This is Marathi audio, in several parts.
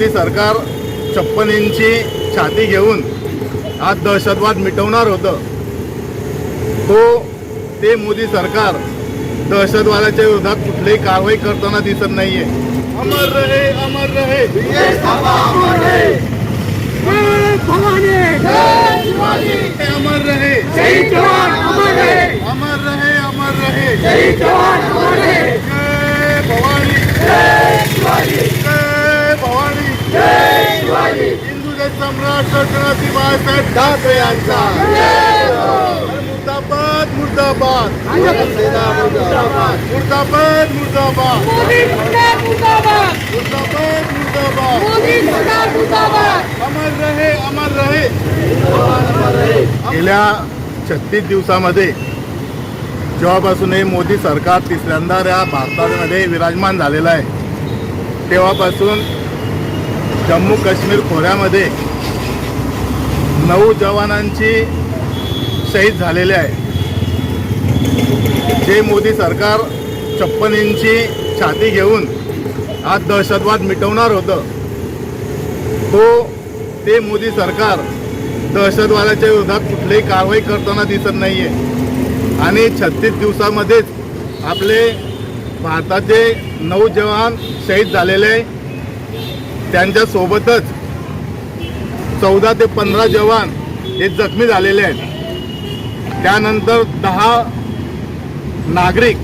Modi सरकार छप्पन इंची छाती घेऊन आज दहशतवाद मिटवणार होतं. तो ते मोदी सरकार दहशतवादाच्या विरोधात कुठलीही कारवाई करताना दिसत नाहीये. अमर रहे. अमर रहे अमर रहे. अमर रहे अमर रहे जय भवानी जय भवानी हिंदूचे सम्राट छत्रपती बाळासाहेब ठाकरे यांचा मुर्दाबाद मुर्दाबाद मुर्दाबाद मुर्दाबाद मुर्दाबाद अमर रहे अमर रहे गेल्या छत्तीस दिवसामध्ये जेव्हापासून हे मोदी सरकार तिसऱ्यांदा या भारतामध्ये विराजमान झालेलं आहे तेव्हापासून जम्मू काश्मीर खोऱ्यामध्ये नऊ जवानांची शहीद झालेले आहे. जे मोदी सरकार छप्पन इंची छाती घेऊन आज दहशतवाद मिटवणार होतं तो ते मोदी सरकार दहशतवादाच्या विरोधात कुठलीही कारवाई करताना दिसत नाही आहे आणि छत्तीस दिवसामध्येच आपले भारताचे नऊ जवान शहीद झालेले आहे. त्यांच्यासोबतच चौदा ते पंधरा जवान हे जखमी झालेले आहेत. त्यानंतर दहा नागरिक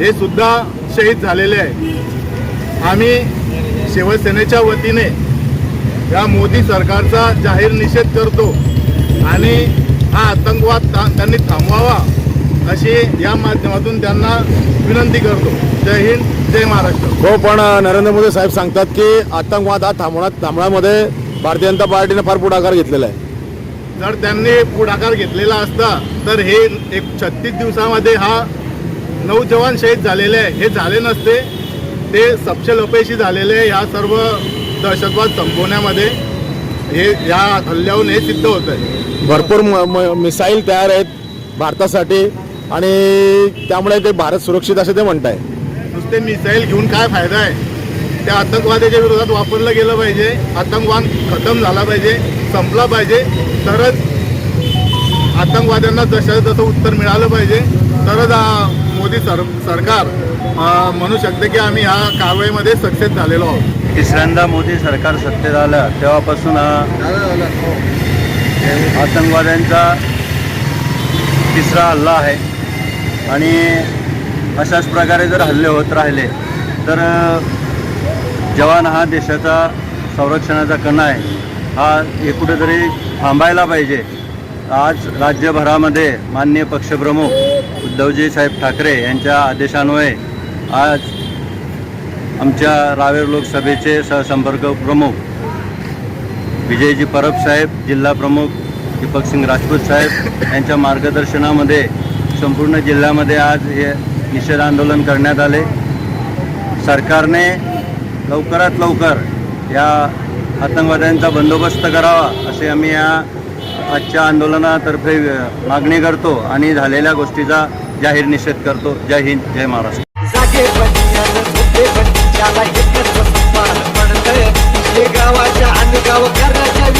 हे सुद्धा शहीद झालेले आहेत. आम्ही शिवसेनेच्या वतीने या मोदी सरकारचा जाहीर निषेध करतो आणि हा आतंकवाद त्यांनी थांबवावा अशी या माध्यमातून त्यांना विनंती करतो. जय हिंद जय महाराष्ट्र. हो पण नरेंद्र मोदी साहेब सांगतात की आतंकवाद हा थांबवण्यात थांबण्यामध्ये भारतीय जनता पार्टीने फार पुढाकार घेतलेला आहे. जर त्यांनी पुढाकार घेतलेला असता तर हे एक छत्तीस दिवसामध्ये हा नऊ जवान शहीद झालेले आहे. हे झाले नसते ते सपशेल अपयशी झालेले आहे ह्या सर्व दहशतवाद संपवण्यामध्ये. हे या हल्ल्याहून हे सिद्ध होत आहे. भरपूर मिसाईल तयार आहेत भारतासाठी आणि त्यामुळे ते भारत सुरक्षित असे ते म्हणत आहे नुसते मिसाईल घेऊन काय फायदा आहे? त्या आतंकवादाच्या विरोधात वापरलं गेलं पाहिजे. आतंकवाद खतम झाला पाहिजे संपला पाहिजे. तरच आतंकवाद्यांना जसं तसं उत्तर मिळालं पाहिजे. तरच मोदी सर सरकार म्हणू शकते की आम्ही ह्या कारवाईमध्ये सक्सेस झालेलो आहोत. तिसऱ्यांदा मोदी सरकार सत्तेत आलं तेव्हापासून हा आतंकवाद्यांचा तिसरा हल्ला आहे. आणि अशाच प्रकारे जर हल्ले होत राहिले तर जवान हा देशाचा संरक्षणाचा कणा आहे. हा हे कुठेतरी थांबायला पाहिजे. आज राज्यभरामध्ये माननीय पक्षप्रमुख उद्धवजी साहेब ठाकरे यांच्या आदेशान्वये आज आमच्या रावेर लोकसभेचे सहसंपर्क प्रमुख विजयजी परब साहेब जिल्हा प्रमुख दीपकसिंग राजपूत साहेब यांच्या मार्गदर्शनामध्ये संपूर्ण जिल्ह्यामध्ये आज हे निषेध आंदोलन करण्यात आले. सरकारने लवकरात लवकर या आतंकवाद्यांचा बंदोबस्त करावा असे आम्ही या आजच्या आंदोलनातर्फे मागणी करतो आणि झालेल्या गोष्टीचा जाहीर निषेध करतो. जय हिंद जय महाराष्ट्र. जागे